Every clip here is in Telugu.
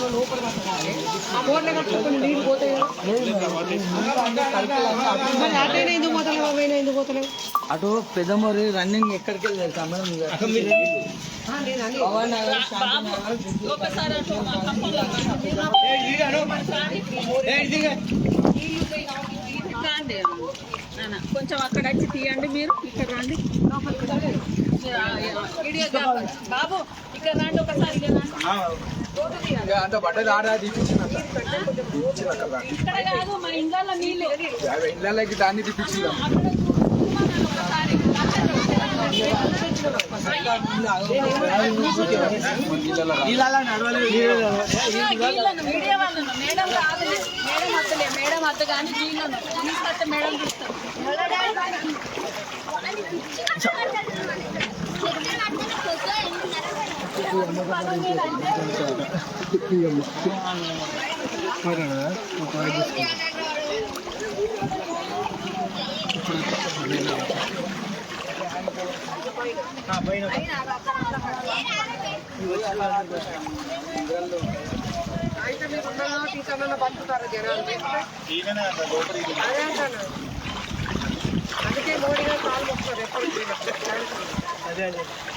నాలుగు లోపల కట్టుకోవాలి ఆ బోర్డులో కట్టుకొని నీళ్ళు పోతాయి? కదా. మరి అటైనా ఎందుకు పోతలేవు? అవైనా ఎందుకు పోతలేవు? అటు పెద్దమూరి రన్నింగ్ ఎక్కడికి వెళ్ళి తెలుసా మేడం ఇక ఆ, నేను అని పవన్ నగర్, శాంతి నగర్, కాండి నాన్న, కొంచెం అక్కడ వచ్చి తీయండి మీరు. ఇక్కడ రండి. కావాలి. బాబు ఇక్కడ రండి ఒకసారి ఇక్కడ రండి. అంత బట్టలు ఆడ తీపించిన ఇక్కడ కాదు మన ఇంట్లో నీళ్ళు ఇళ్ళకి దాన్ని వాళ్ళను మేడం వద్ద కానీ మేడం చూస్తారు అయితే మీరు ఉన్నారా టీచర్లను పంపుతారు జనాలు అదే అంటాను అందుకే మోడీ గారు కాలు మొక్కుతారు ఎప్పుడు ఇప్పుడు బాగుంది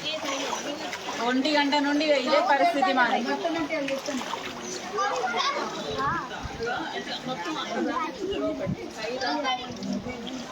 ఒంటి గంట నుండి ఇదే పరిస్థితి మాది. మొత్తం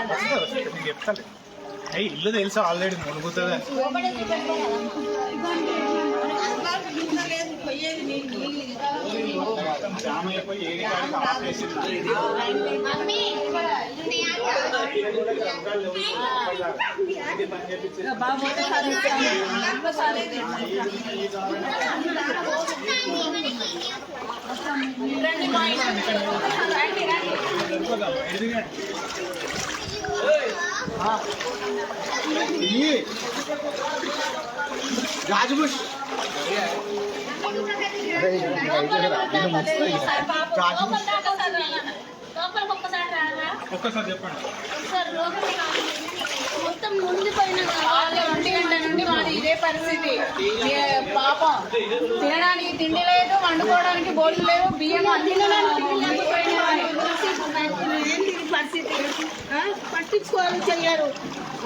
ఇల్లు చెప్తాను అయ్యి ఇల్లు తెలుసు ఆల్రెడీ మునుగుతుంది జామ రాజబుష్ ఒక్కసారి చెప్పండి మొత్తం ముందు పైన ఒంటి గంట నుండి మాది ఇదే పరిస్థితి పాపం తినడానికి తిండి లేదు వండుకోవడానికి బోర్డు లేవు బియ్యం అన్ని పరిస్థితి? పట్టించుకోవాలి చెయ్యరు.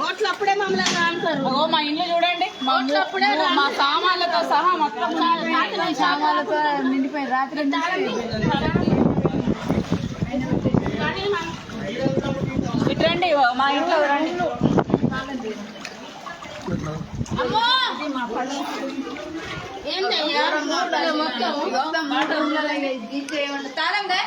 ఓట్లు అప్పుడే మమ్మల్ని అంటారు. ఓ మా ఇల్లు చూడండి. మా ఓట్లు అప్పుడే మా సామాన్లతో సహా మొత్తం సామాన్లతో నిండిపోయి రాత్రి ఇటు రండి. మా ఇంట్లో రండి. మొత్తం తాళంగా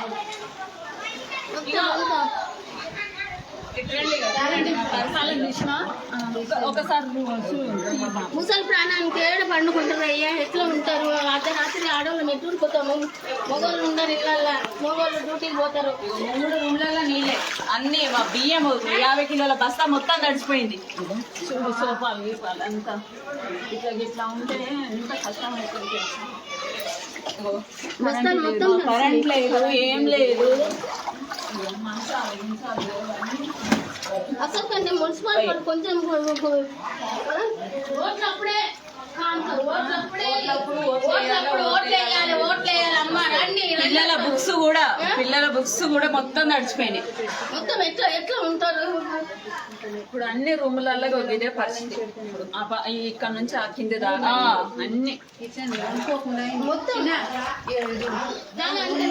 ముసలి ప్రాణానికి ఏడు పండుకుంటారు అయ్యా. ఎట్లా ఉంటారు? అర్ధరాత్రి ఆడవాళ్ళు మెట్టుకుపోతాము మగవాళ్ళు ఉండరు ఇళ్ళల్లో మగవాళ్ళు డ్యూటీకి పోతారు. మూడు రూమ్లలో నీళ్ళే. అన్ని మా బియ్యం యాభై కిలోల బస్తా మొత్తం తడిచిపోయింది సోఫాలు గీపాలు అంతా. ఇట్లా ఇట్లా ఉంటే ఎంత కష్టం అవుతుంది కరెంట్ మొత్తం లేదు, కరెంట్ లేదు. ఏం లేదు. అసలు కంటే మున్సిపల్ వాళ్ళు కొంచెం. ఓట్లప్పుడే. పిల్లల బుక్స్ కూడా పిల్లల బుక్స్ కూడా మొత్తం నడిచిపోయినాయి. మొత్తం ఎట్లా ఎట్లా ఉంటారు? ఇప్పుడు అన్ని రూములలో ఇదే పరిస్థితి. ఇక్కడ నుంచి ఆ కింది దాకా అన్ని. మొత్తం దాని అంటే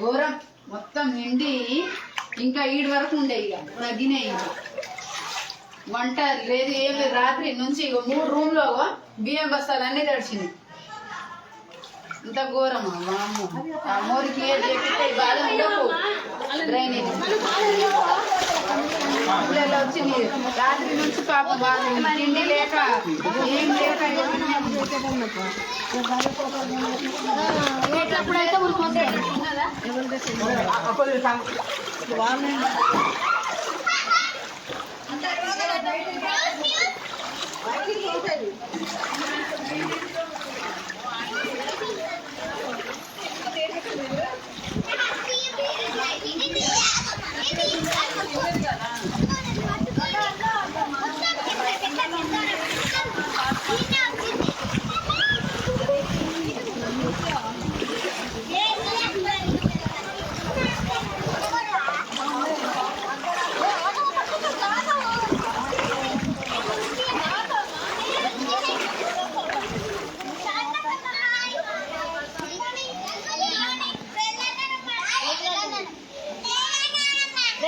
ఘోరం. మొత్తం నిండి ఇంకా ఈడు వరకు ఉండే ఇక. నగ్గినాయి ఇక. వంట లేదు ఏమి రాత్రి నుంచి ఇక మూడు రూమ్లో బియ్యం బస్తాలు తడిచినాయి. ఇంత ఘోరమా వామ్మో. ఆ మోరికి ఏది చేపిస్తే ఈ బాధ ఉండకు డ్రైనేజ్ ఊళ్ళలో వచ్చి నీరు. రాత్రి నుంచి పాపం బాధ తిండి లేక ఏం లేక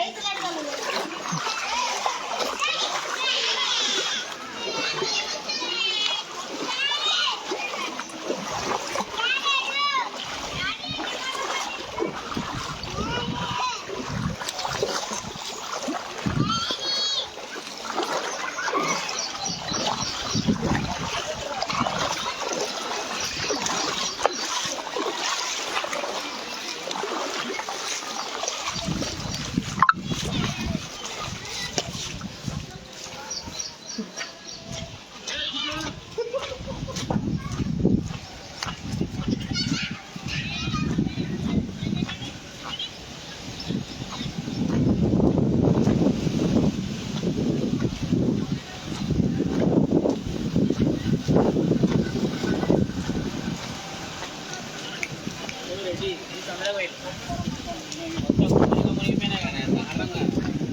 এই అయితే ఊరికొస్తాయి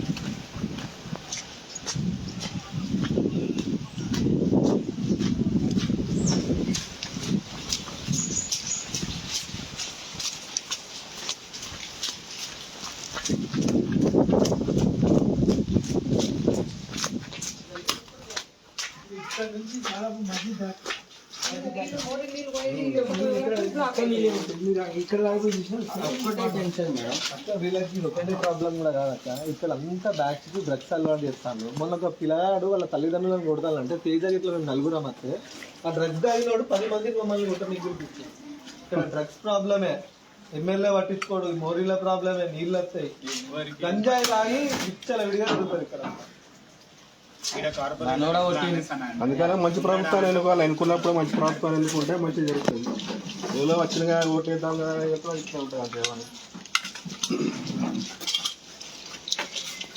ఒక్కటే టెన్షన్ మేడం వీళ్ళకి ఒకటే ప్రాబ్లం కూడా కాదక్క ఇక్కడ అంతా బ్యాచ్కి డ్రగ్స్ అలవాటు చేస్తాను మొన్న ఒక పిల్లగాడు వాళ్ళ తల్లిదండ్రులను కొడతానంటే తేజ ఇట్లా మేము నలుగురం వస్తే ఆ డ్రగ్స్ తాగినోడు పది మందికి మమ్మల్ని కొట్ట ఇక్కడ డ్రగ్స్ ప్రాబ్లమే ఎమ్మెల్యే పట్టించుకోడు ఈ మోరీల ప్రాబ్లమే నీళ్ళు వస్తాయి గంజాయి తాగి విచ్చల విడిగా ఇక్కడ అందుకనే మంచి ప్రభుత్వాలు ఎన్నుకోవాలి. ఎన్నుకున్నప్పుడు మంచి ప్రభుత్వాలు ఎన్నుకుంటే మంచి జరుగుతుంది. ఏదో వచ్చిన ఓటేద్దాం కదా ఎట్లా ఇట్లా ఉంటుంది అంతే ఏమని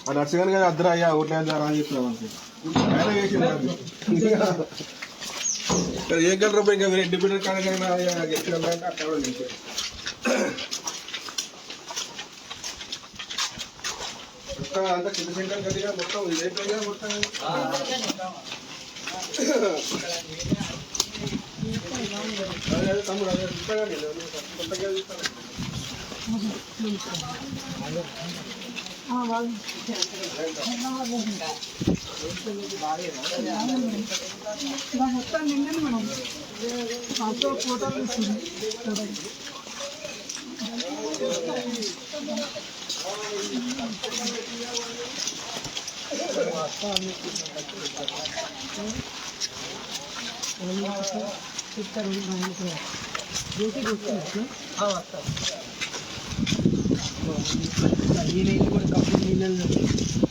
ఆ నర్సగాని కదా అద్దరు అయ్యా ఓట్లేద్దారా అని చెప్పినాం అంతే. ఆయన చేసిండు ఏ గంట ఇంకా వేరే ఇండిపెండెంట్ కాడకైనా గెలిచిన అక్కడ కూడా గెలిచారు మొత్తం అంతా కింద సెంటర్ గదిగా మొత్తం ఇదే మొత్తం. తమ్ముడు అదే కొత్తగా మొత్తం నిండింది మనం ఫోటో ఫోటోలు ఈ నీళ్ళు కూడా కంప్లీట్ నీళ్ళు